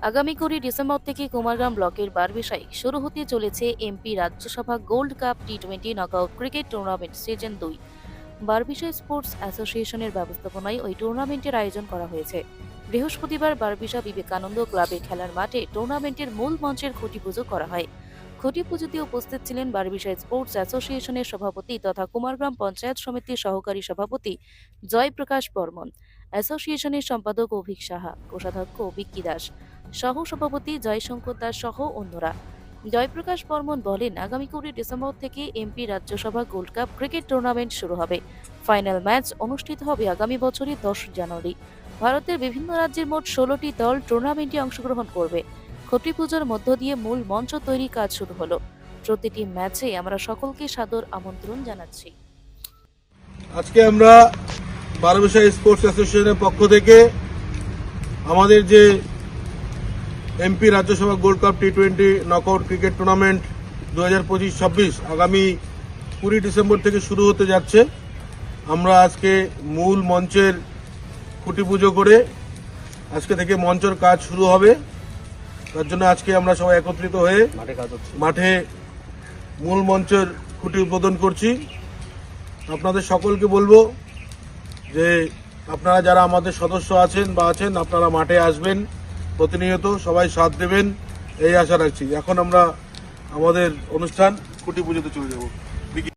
আগামী কুড়ি ডিসেম্বর থেকে কুমারগ্রাম ব্লকের বারবিশাই শুরু হতে চলেছে MP Rajya Sabha gold cup T twenty knockout cricket tournament season দুই। বারবিশাই স্পোর্টস অ্যাসোসিয়েশনের ব্যবস্থাপনায় ওই টুর্নামেন্টের আয়োজন করা হয়েছে। বৃহস্পতিবার বারবিশা বিবেকানন্দ ক্লাবে খেলার মাঠে টুর্নামেন্টের মূল মঞ্চের খুঁটি পুজো করা হয়। খুঁটি পুজোতে উপস্থিত ছিলেন বারবিশাই স্পোর্টস অ্যাসোসিয়েশনের সভাপতি তথা কুমারগ্রাম পঞ্চায়েত সমিতির সহকারী সভাপতি জয়প্রকাশ বর্মন, অ্যাসোসিয়েশনের সম্পাদক অভিক সাহা, কোষাধ্যক্ষ বিক্কি দাস সহ সভাপতি জয়শঙ্কর দাস সহ অন্যরা। জয়প্রকাশ বর্মন বলেন, আগামী কুড়ি ডিসেম্বর থেকে MP Rajya Sabha gold cup cricket tournament শুরু হবে। ফাইনাল ম্যাচ অনুষ্ঠিত হবে আগামী বছরের দশ জানুয়ারি। ভারতের বিভিন্ন রাজ্যের মোট ষোলোটি দল টুর্নামেন্টে অংশগ্রহণ করবে। খুঁটি পুজোর মধ্য দিয়ে মূল মঞ্চ তৈরি কাজ শুরু হলো। প্রতিটি ম্যাচে আমরা সকলকে সাদর আমন্ত্রণ জানাচ্ছি। আজকে আমরা বারোবিশা স্পোর্টস অ্যাসোসিয়েশনের পক্ষ থেকে আমাদের যে MP Rajya Sabha gold cup T twenty knockout cricket tournament দু হাজার পঁচিশ ছাব্বিশ আগামী কুড়ি ডিসেম্বর থেকে শুরু হতে যাচ্ছে। আমরা আজকে মূল মঞ্চের খুঁটি পুজো করে আজকে থেকে মঞ্চের কাজ শুরু হবে। তার জন্য আজকে আমরা সবাই একত্রিত হয়ে মাঠে মূল মঞ্চের খুঁটি উদ্বোধন করছি। আপনাদের সকলকে বলব যে আপনারা যারা আমাদের সদস্য আছেন বা আছেন আপনারা মাঠে আসবেন। প্রতিনিয়ত সবাই সাথ দেবেন, এই আশা রাখছি। এখন আমরা আমাদের অনুষ্ঠান কুটি পুজোতে চলে যাব।